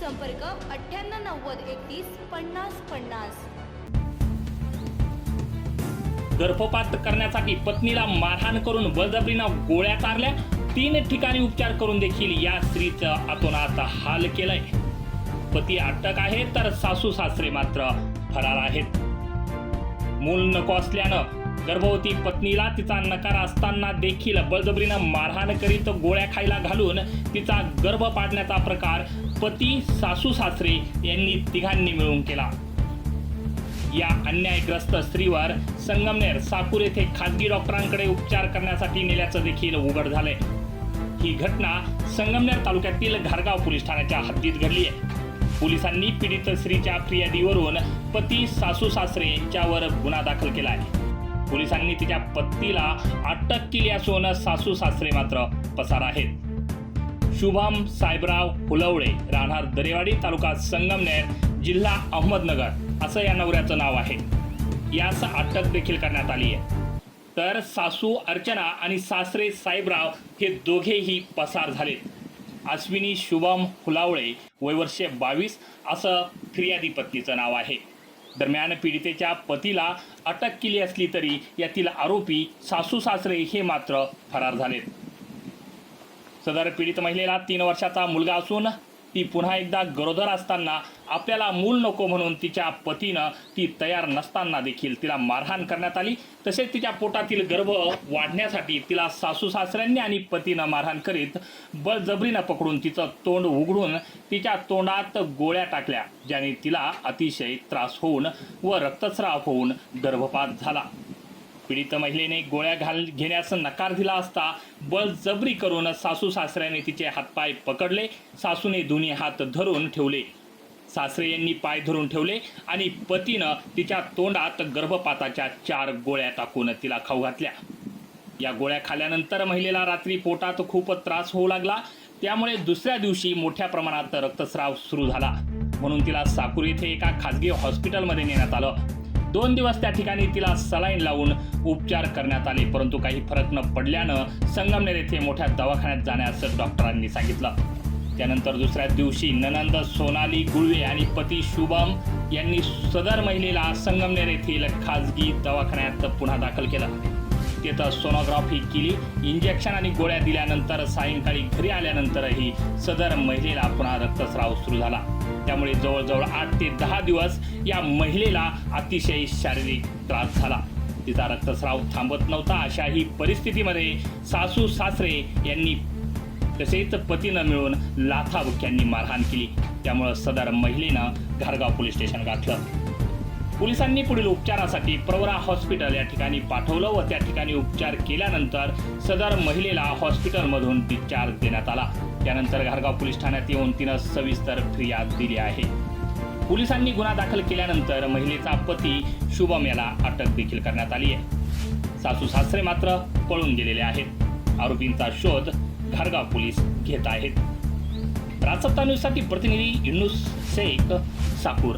संपर्क अठ्ठ्याण्णव नव्वद एकतीस पन्नास पन्नास. गर्भपात करण्यासाठी पत्नीला मारहाण करून बळजबरीनं गोळ्या चारल्या. तीन ठिकाणी उपचार करून देखील या स्त्रीचं अतोनात हाल केलंय. पती अटक आहे तर सासू सासरे मात्र फरार आहेत. मूल नको असल्यानं गर्भवती पत्नीला तिचा नकार असताना देखील बळजबरीनं मारहाण करीत गोळ्या खायला घालून तिचा गर्भ पाडण्याचा प्रकार पती सासू सासरे यांनी तिघांनी मिळून केला. या अन्यायग्रस्त स्त्रीवर संगमनेर साकूर येथे खाजगी डॉक्टरांकडे उपचार करण्यासाठी नेल्याचं देखील उघड झालंय. ही घटना संगमनेर तालुक्यातील घारगाव पोलीस ठाण्याच्या हद्दीत घडली आहे. पोलिसांनी पीडित स्त्रीच्या फिर्यादीवरून पती सासू सासरे यांच्यावर गुन्हा दाखल केला आहे. पोलिसांनी तिच्या पत्नीला अटक केली असून सासू सासरे मात्र पसार आहेत. शुभम साहेबराव हुलवळे राहणार दरेवाडी तालुका संगमनेर जिल्हा अहमदनगर असं या नवऱ्याचं नाव आहे. यास अटक देखील करण्यात आली आहे. तर सासू अर्चना आणि सासरे साहेबराव हे दोघेही पसार झालेत. अश्विनी शुभम हुलावळे वयवर्षे बावीस असं फिर्यादी पत्नीचं नाव आहे. दरम्यान पीडितेच्या पतीला अटक केली असली तरी यातील आरोपी सासू सासरे हे मात्र फरार झालेत. सदर पीडित महिलेला तीन वर्षाचा मुलगा असून ती पुन्हा एकदा गरोदर असताना आपल्याला मूल नको म्हणून तिच्या पतीनं ती तयार नसताना देखील तिला मारहाण करण्यात आली. तसेच तिच्या पोटातील गर्भ वाढण्यासाठी तिला सासू सासऱ्यांनी आणि पतीनं मारहाण करीत बळजबरीनं पकडून तिचं तोंड उघडून तिच्या तोंडात गोळ्या टाकल्या ज्याने तिला अतिशय त्रास होऊन व रक्तस्राव होऊन गर्भपात झाला. पीडित महिलेने गोळ्या घाल घेण्यास नकार दिला असता बळजबरी करून सासू सासऱ्याने तिचे हातपाय पकडले. सासूने दोन्ही हात धरून ठेवले. सासरे यांनी पाय धरून ठेवले आणि पतीनं तिच्या तोंडात गर्भपाताच्या चार गोळ्या टाकून तिला खाऊ घातल्या. या गोळ्या खाल्यानंतर महिलेला रात्री पोटात खूप त्रास होऊ लागला. त्यामुळे दुसऱ्या दिवशी मोठ्या प्रमाणात रक्तस्राव सुरू झाला. म्हणून तिला साकूर येथे एका खासगी हॉस्पिटलमध्ये नेण्यात आलं. दोन दिवस त्या ठिकाणी तिला सलाईन लावून उपचार करण्यात आले. परंतु काही फरक न पडल्यानं संगमनेर येथे मोठ्या दवाखान्यात जाण्यास डॉक्टरांनी सांगितलं. त्यानंतर दुसऱ्या दिवशी ननंद सोनाली गुळवे आणि पती शुभम यांनी सदर महिलेला संगमनेर येथील खाजगी दवाखान्यात पुन्हा दाखल केलं. तिथं सोनोग्राफी केली इंजेक्शन आणि गोळ्या दिल्यानंतर सायंकाळी घरी आल्यानंतरही सदर महिलेला पुन्हा रक्तस्राव सुरू झाला. त्यामुळे जवळजवळ आठ ते दहा दिवस या महिलेला अतिशय शारीरिक त्रास झाला. तिचा रक्तस्राव थांबत नव्हता. अशाही परिस्थितीमध्ये सासू सासरे यांनी तसेच पतीनं मिळून लाथाबुक्यांनी मारहाण केली. त्यामुळं सदर महिलेनं घारगाव पोलीस स्टेशन गाठलं. पोलिसांनी पुढील उपचारासाठी प्रवरा हॉस्पिटल या ठिकाणी पाठवलं व त्या ठिकाणी उपचार केल्यानंतर सदर महिलेला हॉस्पिटलमधून डिस्चार्ज देण्यात आला. त्यानंतर घारगाव पोलीस ठाण्यात येऊन तिनं सविस्तर फिर्याद दिली आहे. पोलिसांनी गुन्हा दाखल केल्यानंतर महिलेचा पती शुभम याला अटक देखील करण्यात आली आहे. सासू सासरे मात्र पळून गेलेले आहेत. आरोपींचा शोध घारगाव पोलीस घेत आहेत. राजसत्ता न्यूजसाठी प्रतिनिधी युनुस शेख साकूर.